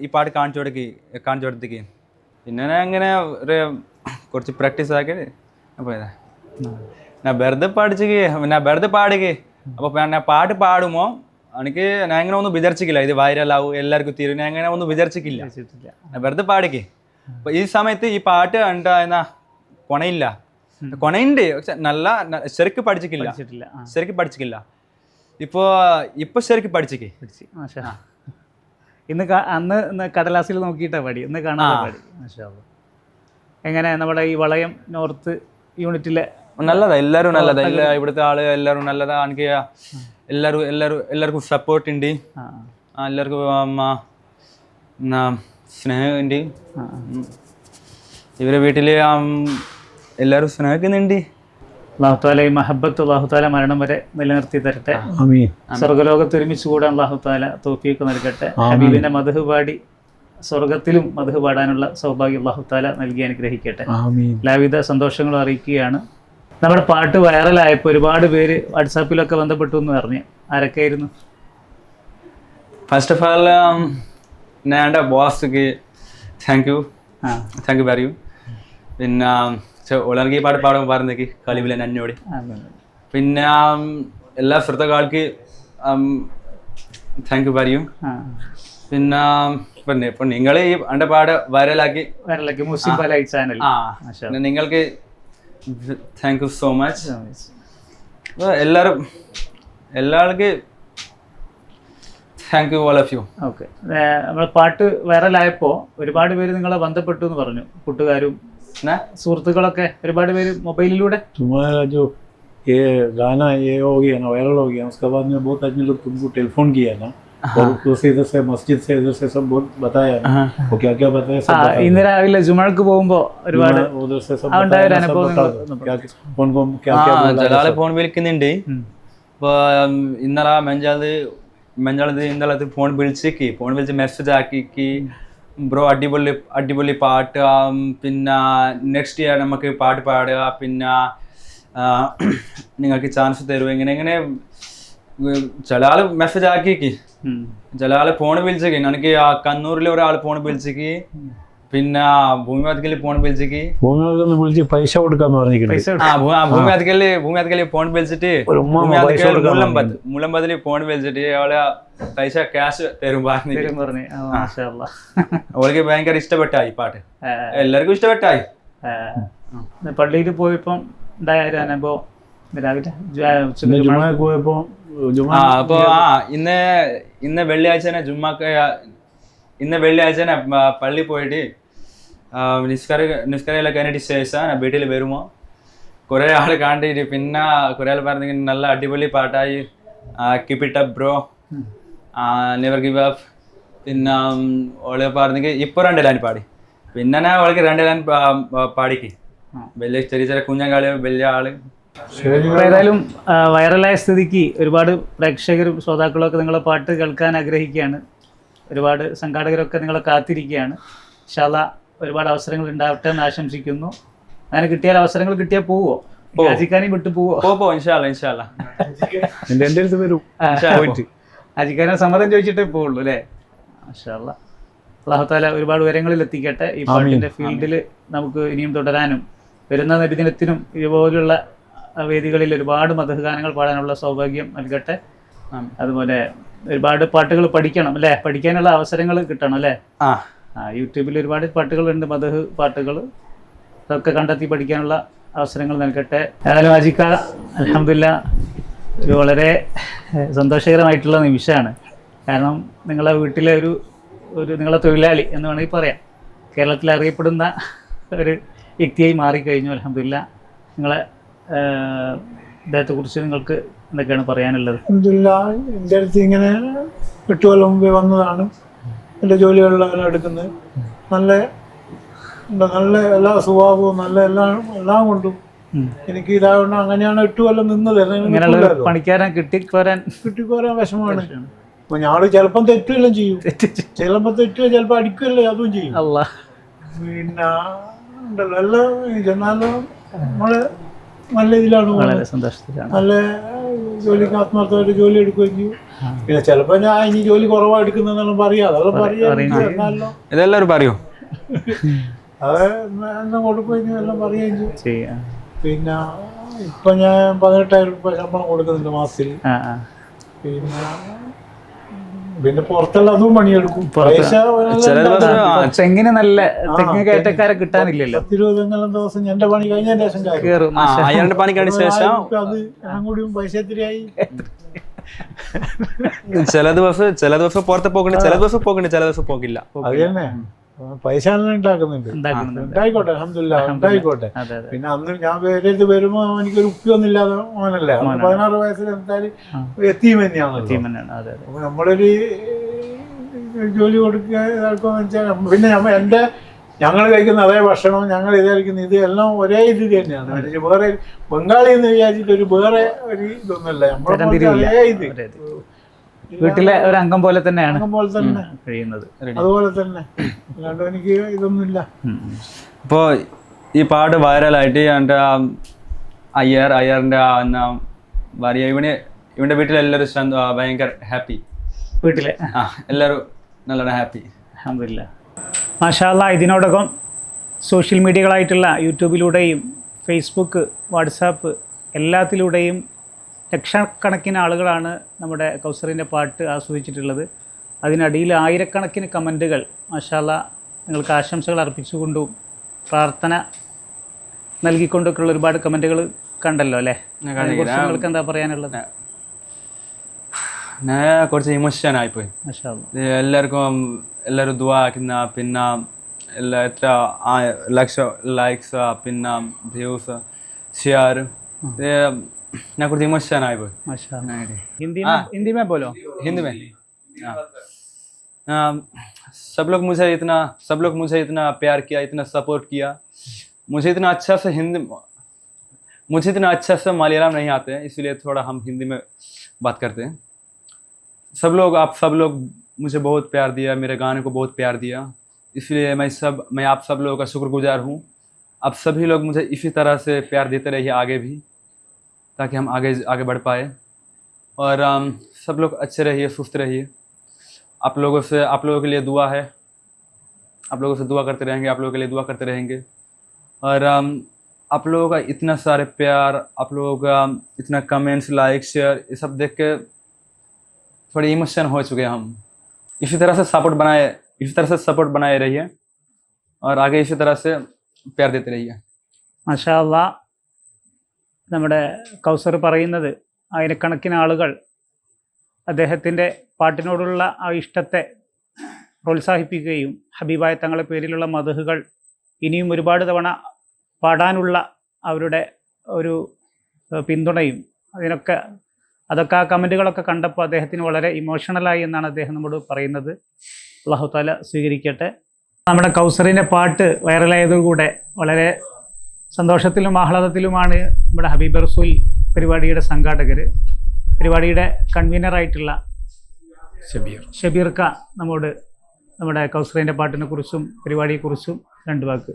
ഈ പാട്ട് കാണിച്ചു കൊടുക്കി കാണിച്ചു കൊടുത്തേക്ക്. പിന്നെ ഞാൻ ഇങ്ങനെ ഒരു കുറച്ച് പ്രാക്ടീസ് ആക്കി പോയതാ. ഞാൻ വെറുതെ പഠിച്ചേക്ക് ഞാൻ വെറുതെ പാടുക അപ്പോൾ ഞാൻ പാട്ട് പാടുമോ? എനിക്ക് ഞാൻ ഇങ്ങനെ ഒന്നും വിചാരിച്ചിക്കില്ല. ഇത് വൈറലാവും എല്ലാവർക്കും തീരും. ഞാൻ ഇങ്ങനെ ഒന്നും വിചാരിച്ചിക്കില്ല. ഞാൻ വെറുതെ പാടിക്ക്. അപ്പൊ ഈ സമയത്ത് ഈ പാട്ട് എന്താ എന്നാ കൊണയില്ല. കൊണയുണ്ട് പക്ഷെ നല്ല ശരിക്ക് ആ. ശരിക്ക് പഠിച്ചിട്ടില്ല ഇപ്പോ ഇപ്പൊ ശരിക്ക് പഠിച്ചിക്ക്. പിടിച്ച് മാഷാ. ഇന്ന് അന്ന് കടലാസിൽ നോക്കിയിട്ടാ പടി. ഇന്ന് കാണാതെ പാടി. എങ്ങനെ നമ്മുടെ ഈ വളയം നോർത്ത് യൂണിറ്റിലെ നല്ലതാ. എല്ലാരും നല്ലതാ. എല്ലാ ഇവിടുത്തെ ആൾ എല്ലാരും നല്ലതാ. എനിക്ക് എല്ലാരും എല്ലാരും എല്ലാവർക്കും സപ്പോർട്ട് ഉണ്ട് എല്ലാവർക്കും സ്നേഹമുണ്ട്. ഇവരെ വീട്ടിൽ ഉം, എല്ലാരും സ്നേഹിക്കുന്നുണ്ട്. അള്ളാഹുത്താല ഈ മഹബത്ത് അള്ളാഹുത്താല മരണം വരെ നിലനിർത്തി തരട്ടെ. ആമീൻ. സ്വർഗലോകത്ത് ഒരുമിച്ച് കൂടാൻ അള്ളാഹുത്താല തോഫിയൊക്കെ നൽകട്ടെ. ഹബീബിന്റെ മധു പാടി സ്വർഗത്തിലും മധു പാടാനുള്ള സൗഭാഗ്യം അള്ളാഹുത്താല നൽകി അനുഗ്രഹിക്കട്ടെ. ആമീൻ. എല്ലാവിധ സന്തോഷങ്ങളും അറിയിക്കുകയാണ്. നമ്മുടെ പാട്ട് വൈറലായപ്പോൾ ഒരുപാട് പേര് വാട്സാപ്പിലൊക്കെ ബന്ധപ്പെട്ടു എന്ന് പറഞ്ഞു. ആരൊക്കെയായിരുന്നു? ഫസ്റ്റ് ഓഫ് ആൾ ഞാൻ എന്റെ ബോസ്ക്ക് താങ്ക് യു താങ്ക് യു പറയൂ. പിന്നെ ഉളർക്കി പാട്ട് പാടുമ്പോൾ പറഞ്ഞേക്ക് കളിവിലെ എന്നോട്. ആ, പിന്നെ എല്ലാ ശ്രോതാക്കൾക്ക് താങ്ക് യു പറയും. പിന്നെ പിന്നെ ഇപ്പൊ നിങ്ങൾ ഈ എന്റെ പാട് വൈറലാക്കി. വൈറലാക്കി മുസ്ലിം ചാനൽ നിങ്ങൾക്ക് താങ്ക് യു സോ മച്ച് എല്ലാവരും എല്ലാവർക്കും thank you all of you okay നമ്മൾ പാട്ട് വൈറലായപ്പോൾ ഒരുപാട് പേര് നിങ്ങളെ ബന്ധപ്പെട്ടു എന്ന് പറഞ്ഞു. കൂട്ടുകാരും സുഹൃത്തുക്കളൊക്കെ ഒരുപാട് പേര് മൊബൈലിലൂടെ तुम्हारा जो ये गाना ये हो गया ना वायरल हो गया उसके बाद में बहुत आदमी लोग तुमको टेलीफोन किया ना और उसे इधर से मस्जिद से इधर से सब बहुत बताया ना वो क्या क्या बताया ആ सब ഇന്ന് രാവിലെ ജുമഴക്ക് പോകുമ്പോൾ ഒരുപാട് बताया। उधर से सब ആ, ഉണ്ടായ बताया ഒരു ना, सब അനുഭവം बता നിങ്ങൾ दो। क्या कौन कौन क्या ആ क्या बोला ജലാല് ഫോൺ വിളിക്കുന്നുണ്ട് ഉം. ഇപ്പോൾ ഇന്നലെ മെഞ്ചാത് മെഞ്ചാളത് ഇന്നലെ ഫോൺ വിളിച്ചേക്ക് ഫോൺ വിളിച്ച് മെസ്സേജ് ആക്കിക്ക് ബ്രോ അടിപൊളി അടിപൊളി പാട്ട്. പിന്നെ നെക്സ്റ്റ് ഇയർ നമുക്ക് പാട്ട് പാടുക. പിന്നെ നിങ്ങൾക്ക് ചാൻസ് തരുമോ ഇങ്ങനെ ഇങ്ങനെ ചില ആൾ മെസ്സേജ് ആക്കിക്ക്. ചില ആൾ ഫോൺ വിളിച്ചേക്ക്. എനിക്ക് ആ കണ്ണൂരിലെ ഒരാൾ ഫോൺ വിളിച്ചേക്ക്. പിന്നെ ഭൂമി അതിക്കൽ ഫോൺ വിളിച്ചേക്ക്. ഭൂമി വിളിച്ച് പൈസ കൊടുക്കാന്ന് പറഞ്ഞിരിക്കുന്നത് ഭൂമി അതിക്കൽ ഭൂമി അതിക്കൽ ഫോൺ വിളിച്ചിട്ട് കൊടുക്കാൻ മുല്ലമ്പത് ഫോൺ വിളിച്ചിട്ട് അവളെ പൈസ ക്യാഷ് തരും പറഞ്ഞു. പറഞ്ഞു. അവൾക്ക് ഭയങ്കര ഇഷ്ടപ്പെട്ടായി പാട്ട്. എല്ലാവർക്കും ഇഷ്ടപ്പെട്ടായി. പള്ളിയിൽ പോയപ്പം ഉണ്ടായ ഒരു അനുഭവം ഇന്ന് രാവിലെ ജു- ആ, ഉച്ചയ്ക്ക് പിന്നെ ജുമാ- ജുമാക്ക് പോയപ്പോ അപ്പൊ ആ ഇന്ന് ഇന്ന് വെള്ളിയാഴ്ച ജുമ്മാക്ക് ഇന്ന് വെള്ളിയാഴ്ച പള്ളി പോയിട്ട് നിസ്കര നിസ്കരയിലൊക്കെ കഴിഞ്ഞിട്ട് ശേഷം വീട്ടിൽ വരുമോ കുറെ ആൾ കണ്ടിട്ട് പിന്നെ കുറെ ആൾ പറഞ്ഞെങ്കിൽ നല്ല അടിപൊളി പാട്ടായി. കിപ്പിട്ട ബ്രോ നെവർ ഗിവ് അപ്പ് പിന്നെ ഓൾ പറഞ്ഞെങ്കിൽ ഇപ്പൊ രണ്ട് ലൈൻ പാടി. പിന്നെ ഞാൻ ഓൾക്ക് രണ്ട് ലൈൻ പാടിക്ക്. വലിയ ചെറിയ ചെറിയ കുഞ്ഞങ്കാൾ വലിയ ആൾ. ഏതായാലും വൈറലായ സ്ഥിതിക്ക് ഒരുപാട് പ്രേക്ഷകരും ശ്രോതാക്കളും ഒക്കെ നിങ്ങളെ പാട്ട് കേൾക്കാൻ ആഗ്രഹിക്കുകയാണ്. ഒരുപാട് സംഘാടകരൊക്കെ നിങ്ങളെ കാത്തിരിക്കുകയാണ്. ശാല ഒരുപാട് അവസരങ്ങൾ ഉണ്ടാവട്ടെ എന്ന് ആശംസിക്കുന്നു. അങ്ങനെ കിട്ടിയാൽ അവസരങ്ങൾ കിട്ടിയാൽ പോവോ? രാജിക്കാനെയും വിട്ടു പോവോ? പോ ഇൻഷാല്ല ഇൻഷാല്ല എന്റെ എന്റെ അടുത്ത് വരും. പോയിട്ട്. രാജിക്കാനെ സമ്മതം ചോദിച്ചിട്ടേ പോവുള്ളൂ അല്ലേ? മാഷാല്ല അള്ളാഹുത്താല ഒരുപാട് ഉയരങ്ങളിൽ എത്തിക്കട്ടെ ഈ പാട്ടിന്റെ ഫീൽഡിൽ നമുക്ക് ഇനിയും തുടരാനും വരുന്ന നബിദിനത്തിനും ഇതുപോലുള്ള വേദികളിൽ ഒരുപാട് മധുഗാനങ്ങൾ പാടാനുള്ള സൗഭാഗ്യം നൽകട്ടെ. അതുപോലെ ഒരുപാട് പാട്ടുകൾ പഠിക്കണം അല്ലേ? പഠിക്കാനുള്ള അവസരങ്ങൾ കിട്ടണം അല്ലേ? ആ. ആ യൂട്യൂബിൽ ഒരുപാട് പാട്ടുകളുണ്ട് മധു പാട്ടുകൾ. അതൊക്കെ കണ്ടെത്തി പഠിക്കാനുള്ള അവസരങ്ങൾ നൽകട്ടെ. ഏതായാലും അജിക്ക അലഹമില്ല ഒരു വളരെ സന്തോഷകരമായിട്ടുള്ള നിമിഷമാണ്. കാരണം നിങ്ങളെ വീട്ടിലെ ഒരു ഒരു നിങ്ങളെ തൊഴിലാളി എന്ന് വേണമെങ്കിൽ പറയാം. കേരളത്തിൽ അറിയപ്പെടുന്ന ഒരു വ്യക്തിയായി മാറിക്കഴിഞ്ഞു അലഹമില്ല നിങ്ങളെ ഇദ്ദേഹത്തെക്കുറിച്ച് നിങ്ങൾക്ക് എന്തൊക്കെയാണ് പറയാനുള്ളത്? എന്റെ അടുത്ത് ഇങ്ങനെ എട്ട് മുമ്പേ വന്നതാണ്. എന്റെ ജോലികളിലാണ് എടുക്കുന്നത്. നല്ല നല്ല എല്ലാ സ്വഭാവവും നല്ല എല്ലാം എല്ലാം കൊണ്ടും. എനിക്ക് ഇതാകൊണ്ട് അങ്ങനെയാണ് എട്ട് കൊല്ലം നിന്നത്. പണിക്കാരൻ കിട്ടിപ്പോരാൻ കിട്ടിപ്പോരാൻ വിഷമമാണ്. അപ്പൊ ഞാൾ ചിലപ്പം തെറ്റുമെല്ലാം ചെയ്യും. ചിലപ്പോ തെറ്റുക ചിലപ്പോ അടിക്കുകയല്ലേ അതും ചെയ്യും. അല്ല പിന്നെ ഉണ്ടല്ലോ എല്ലാം ചെന്നാലും നമ്മൾ നല്ല ഇതിലാണ് വളരെ സന്തോഷത്തിലാണ്. നല്ല ജോലിക്ക് ആത്മാർത്ഥമായിട്ട് ജോലി എടുക്കുകയും ചെയ്യും. പിന്നെ ചിലപ്പോ ഞാൻ ഇനി ജോലി കുറവാ എടുക്കുന്നെന്നെല്ലാം പറയാം അതെല്ലാം പറയാം പറയും എന്നാലോ ഇതെല്ലാവരും പറയൂ? അത് എല്ലാം കൊടുക്കുകയും ചെയ്യും എല്ലാം പറയുകയും ചെയ്യാം. പിന്നെ ഇപ്പൊ ഞാൻ പതിനെട്ടായിരം രൂപ ശമ്പളം കൊടുക്കുന്നുണ്ട് മാസത്തിൽ. പിന്നെ പിന്നെ പുറത്തുള്ള അതും പണിയെടുക്കും. തെങ്ങിന് നല്ല തെങ്ങ് കയറ്റക്കാരെ കിട്ടാനില്ലല്ലോ. പത്തിരുപതെങ്കിലും ദിവസം എന്റെ പണി കഴിഞ്ഞതിന് ശേഷം ആ ശേഷം അത് എല്ലാം കൂടി പൈസ എത്രയായി? ചില ദിവസം ചില ദിവസം പുറത്ത് പോകണ്ട ചില ദിവസം പോകണ്ട ചില ദിവസം പോകില്ല. അത് തന്നെ. പൈസ ഉണ്ടാക്കുന്നുണ്ട്. ഉണ്ടായിക്കോട്ടെ അഹമ്മദില്ല ഉണ്ടായിക്കോട്ടെ. പിന്നെ അന്ന് ഞാൻ പേരേത് വരുമ്പോ എനിക്കൊരു ഉപ്പിയൊന്നും ഇല്ലാതെ മോനല്ലേ. പതിനാറ് വയസ്സിൽ എന്തായാലും എത്തിയും തന്നെയാണ് അപ്പൊ നമ്മളൊരു ജോലി കൊടുക്കുക ഇതാക്കുക പിന്നെ നമ്മ എന്റെ ഞങ്ങൾ കഴിക്കുന്ന അതേ ഭക്ഷണം ഞങ്ങൾ ഇത് കഴിക്കുന്ന ഇത് എല്ലാം ഒരേ ഇത് തന്നെയാണ്. വേറെ ബംഗാളി എന്ന് വിചാരിച്ചിട്ട് ഒരു വേറെ ഒരു ഇതൊന്നുമല്ല. നമ്മളെ ഇത്. വീട്ടിലെ ഒരു അംഗം പോലെ തന്നെയാണ്. അംഗം പോലെ തന്നെ. കഴിയുന്നത്. അതുപോലെ തന്നെ. അല്ലാണ്ട് എനിക്ക് ഇതൊന്നുമില്ല. അപ്പോൾ ഈ പാട്ട് വൈറലായിട്ട് എന്റെ അയ്യർ അയ്യറിന്റെ എന്നാ ഭാര്യ ഇവന് ഇവന്റെ വീട്ടിലെല്ലാവരും സന്ത- ഭയങ്കര ഹാപ്പി. വീട്ടിലെ. ആ എല്ലാവരും നല്ലോണം ഹാപ്പി. അഹമ്മദില്ല മാഷാല്ല ഇതിനോടകം സോഷ്യൽ മീഡിയകളായിട്ടുള്ള യൂട്യൂബിലൂടെയും ഫേസ്ബുക്ക് വാട്സാപ്പ് എല്ലാത്തിലൂടെയും ലക്ഷക്കണക്കിന് ആളുകളാണ് നമ്മുടെ കൗസറിന്റെ പാട്ട് ആസ്വദിച്ചിട്ടുള്ളത്. അതിനടിയിൽ ആയിരക്കണക്കിന് കമന്റുകൾ മാഷാല നിങ്ങൾക്ക് ആശംസകൾ അർപ്പിച്ചുകൊണ്ടും പ്രാർത്ഥന നൽകിക്കൊണ്ടൊക്കെയുള്ള ഒരുപാട് കമന്റുകൾ കണ്ടല്ലോ അല്ലേ? നിങ്ങൾക്ക് എന്താ പറയാനുള്ളത്? ഞാൻ കുറച്ച് ഇമോഷൻ ആയിപ്പോയി എല്ലാവർക്കും എല്ലാവരും ദുവാ ആക്കുന്ന പിന്നെ എല്ലാ എത്ര ലക്ഷം ലൈക്സ് പിന്നെ വ്യൂസ് ഷെയർ ना कुर्ती मशा ना आए मशा अच्छा। हिंदी में हाँ। हिंदी में बोलो। हिंदी में। हाँ। हाँ, सब लोग मुझे इतना सब लोग मुझे इतना प्यार किया इतना सपोर्ट किया। मुझे इतना अच्छा से हिंदी मुझे इतना अच्छा से मलयालम नहीं आते हैं इसलिए थोड़ा हम हिंदी में बात करते हैं। सब लोग आप सब लोग मुझे बहुत प्यार दिया मेरे गाने को बहुत प्यार दिया। इसलिए मैं सब मैं आप सब लोगों का शुक्रगुजार हूँ। आप सभी लोग मुझे इसी तरह से प्यार देते रहिए आगे भी। ताकि हम आगे आगे बढ़ पाए। और um, सब लोग अच्छे रहिए सुस्त रहिए। आप लोगों से आप लोगों के लिए दुआ है। आप लोगों से दुआ करते रहेंगे आप लोगों के लिए दुआ करते रहेंगे। और um, आप लोगों का इतना सारे प्यार आप लोगों का इतना कमेंट्स लाइक शेयर ये सब देख के थोड़े इमोशन हो चुके हैं हम। इसी तरह से सपोर्ट बनाए इसी तरह से सपोर्ट बनाए रहिए। और आगे इसी तरह से प्यार देते रहिए। माशा നമ്മുടെ കൗസർ പറയുന്നത് ആയിരക്കണക്കിന് ആളുകൾ അദ്ദേഹത്തിന്റെ പാട്ടിനോടുള്ള ആ ഇഷ്ടത്തെ പ്രോത്സാഹിപ്പിക്കുകയും ഹബീബായ തങ്ങളുടെ പേരിലുള്ള മധുഹുകൾ ഇനിയും ഒരുപാട് തവണ പാടാനുള്ള അവരുടെ ഒരു പിന്തുണയും അതിനൊക്കെ അതൊക്കെ ആ കമന്റുകളൊക്കെ കണ്ടപ്പോൾ അദ്ദേഹത്തിന് വളരെ ഇമോഷണലായി എന്നാണ് അദ്ദേഹം നമ്മോട് പറയുന്നത്. അള്ളാഹു താല സ്വീകരിക്കട്ടെ. നമ്മുടെ കൗസറിന്റെ പാട്ട് വൈറലായതോടുകൂടെ വളരെ സന്തോഷത്തിലും ആഹ്ലാദത്തിലുമാണ് നമ്മുടെ ഹബീബ് റസൂൽ പരിപാടിയുടെ സംഘാടകർ. പരിപാടിയുടെ കൺവീനറായിട്ടുള്ള ഷബീർ. ഷബീർ ക നമ്മോട് നമ്മുടെ കൗസറിന്റെ പാട്ടിനെ കുറിച്ചും പരിപാടിയെക്കുറിച്ചും രണ്ട് വാക്ക്.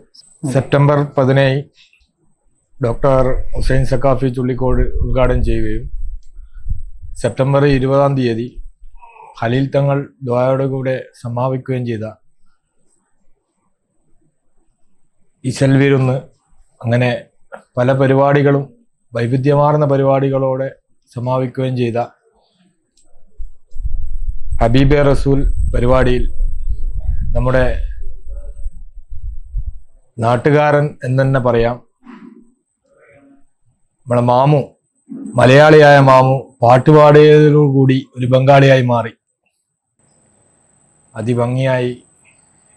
സെപ്റ്റംബർ പതിനേഴ് ഡോക്ടർ ഹുസൈൻ സക്കാഫി ചുള്ളിക്കോട് ഉദ്ഘാടനം ചെയ്യുകയും സെപ്റ്റംബർ ഇരുപതാം തീയതി ഹലീൽ തങ്ങൾ ദ്വായോടെ കൂടെ സമാപിക്കുകയും ചെയ്ത ഇശൽവിരുന്ന് അങ്ങനെ പല പരിപാടികളും വൈവിധ്യമാർന്ന പരിപാടികളോടെ സമാപിക്കുകയും ചെയ്ത ഹബീബെ റസൂൽ പരിപാടിയിൽ നമ്മുടെ നാട്ടുകാരൻ എന്ന് തന്നെ പറയാം. നമ്മളെ മാമു മലയാളിയായ മാമു പാട്ടുപാടിയതോടുകൂടി ഒരു ബംഗാളിയായി മാറി. അതിഭംഗിയായി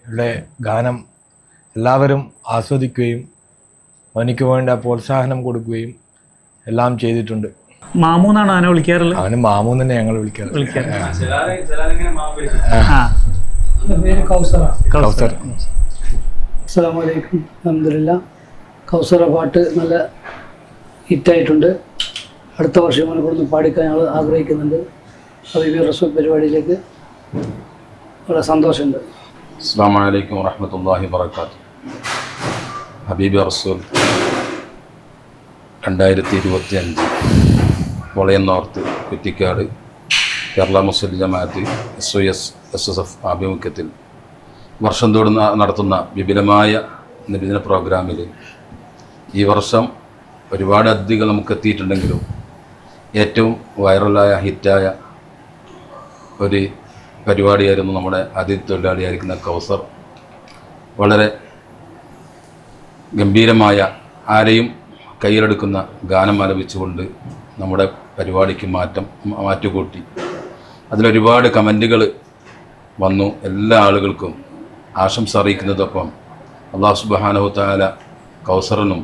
ഇവിടെ ഗാനം എല്ലാവരും ആസ്വദിക്കുകയും അവനിക്ക് വേണ്ട പ്രോത്സാഹനം കൊടുക്കുകയും എല്ലാം ചെയ്തിട്ടുണ്ട്. മാമു എന്നാണ് അവനെ വിളിക്കാറുള്ളത്? അവന് മാമു തന്നെ ഞങ്ങൾ വിളിക്കാറ്. വിളിക്കാറ്. ആ, ആ. എന്റെ പേര് കൗസറ. പാട്ട് നല്ല ഹിറ്റായിട്ടുണ്ട്. അടുത്ത വർഷം അവനെ കൊടുത്ത് പാടിക്കാൻ ഞങ്ങൾ ആഗ്രഹിക്കുന്നുണ്ട്. ഹബീബി റസൂൽ പരിപാടിയിലേക്ക് വളരെ സന്തോഷമുണ്ട്. അസ്സാം വലൈക്കും വാഹമത്തല്ലാഹി വർക്കാത്തു ഹബീബ് റസൂൽ രണ്ടായിരത്തി ഇരുപത്തി അഞ്ച് Valayam north Kuttikkad Kerala Muslim Jamaat S O S S S F ആഭിമുഖ്യത്തിൽ വർഷം തോടുന്ന നടത്തുന്ന വിപുലമായ നിബിധന പ്രോഗ്രാമിൽ ഈ വർഷം ഒരുപാട് അതിഥികൾ നമുക്ക് എത്തിയിട്ടുണ്ടെങ്കിലും ഏറ്റവും വൈറലായ ഹിറ്റായ ഒരു പരിപാടിയായിരുന്നു നമ്മുടെ അതിഥി തൊഴിലാളിയായിരിക്കുന്ന കൗസർ. വളരെ ഗംഭീരമായ ആരെയും കയ്യിലെടുക്കുന്ന ഗാനം ആലപിച്ചുകൊണ്ട് നമ്മുടെ പരിപാടിക്ക് മാറ്റം മാറ്റുകൂട്ടി. അതിലൊരുപാട് കമന്റുകൾ വന്നു. എല്ലാ ആളുകൾക്കും ആശംസ അറിയിക്കുന്നതൊപ്പം അള്ളാഹു സുബാനഹു താല കൗസറിനും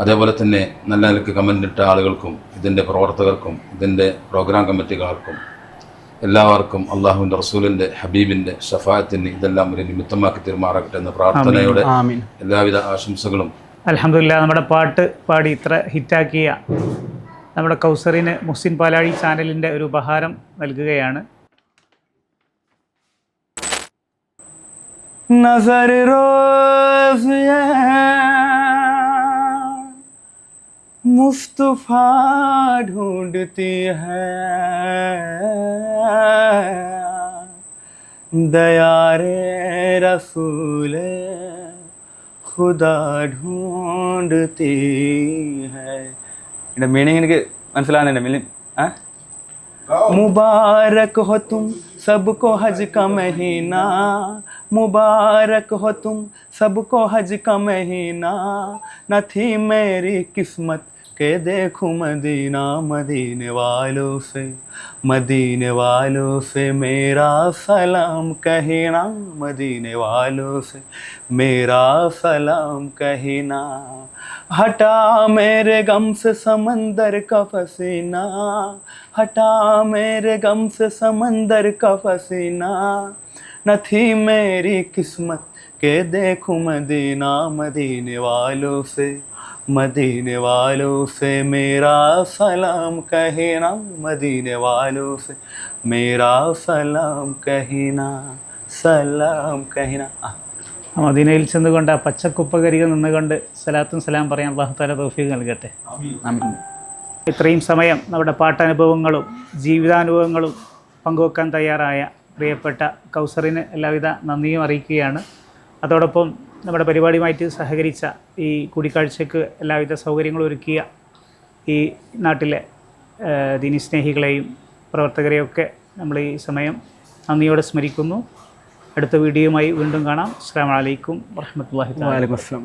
അതേപോലെ തന്നെ നല്ല നിലയ്ക്ക് കമന്റ് ഇട്ട ആളുകൾക്കും ഇതിന്റെ പ്രവർത്തകർക്കും ഇതിന്റെ പ്രോഗ്രാം കമ്മിറ്റിക്കാർക്കും എല്ലാവർക്കും അള്ളാഹുവിന്റെ റസൂലിന്റെ ഹബീബിന്റെ ഷഫായത്തിന് ഇതെല്ലാം ഒരു നിമിത്തമാക്കി തീരുമാറാകട്ടെ എന്ന പ്രാർത്ഥനയുടെ എല്ലാവിധ ആശംസകളും. അലഹമില്ല നമ്മുടെ പാട്ട് പാടി ഇത്ര ഹിറ്റാക്കിയ നമ്മുടെ കൗസറിന് മുഹ്സിൻ പാലാഴി ചാനലിന്റെ ഒരു ഉപഹാരം നൽകുകയാണ്. നസർ റോസ് मुस्तफ़ा ढूंढती है। दयारे रसूल खुदा ढूंढती है। मीनिंग इनके मुबारक हो तुम सबको हज का महीना। मुबारक हो तुम सबको हज का महीना। न थी मेरी किस्मत के देखूँ मदीना, मदीने वालों से, मदीने वालों से मेरा सलाम कहना, मदीने वालों से मेरा सलाम कहना। हटा मेरे गम से समंदर का पसीना, हटा मेरे गम से समंदर का पसीना। न थी मेरी किस्मत के देखूँ मदीना, मदीने वालों से मदीने वालों से मेरा सलाम कहना मदीने वालों से मेरा सलाम कहना सलाम कहना आ, മദീനയിൽ ചെന്നുകൊണ്ട് ആ പച്ചക്കുപ്പകരികൾ നിന്നുകൊണ്ട് സലാത്തും സലാം പറയാൻ അള്ളാഹു താല തൗഫീഖ് നൽകട്ടെ ആമീൻ ഇത്രയും സമയം നമ്മുടെ പാട്ടനുഭവങ്ങളും ജീവിതാനുഭവങ്ങളും പങ്കുവെക്കാൻ തയ്യാറായ പ്രിയപ്പെട്ട കൗസറിന് എല്ലാവിധ നന്ദിയും അറിയിക്കുകയാണ് അതോടൊപ്പം നമ്മുടെ പരിപാടിയുമായിട്ട് സഹകരിച്ച ഈ കൂടിക്കാഴ്ചയ്ക്ക് എല്ലാവിധ സൗകര്യങ്ങളും ഒരുക്കിയ ഈ നാട്ടിലെ ദിനസ്നേഹികളെയും ദീനി സ്നേഹികളെയും പ്രവർത്തകരെയൊക്കെ നമ്മൾ ഈ സമയം നന്ദിയോടെ സ്മരിക്കുന്നു. അടുത്ത വീഡിയോയുമായി വീണ്ടും കാണാം. അസ്സാം വലൈക്കും വാഹമത്തല്ലാഹി വാലൈക്കും അസ്സലാം.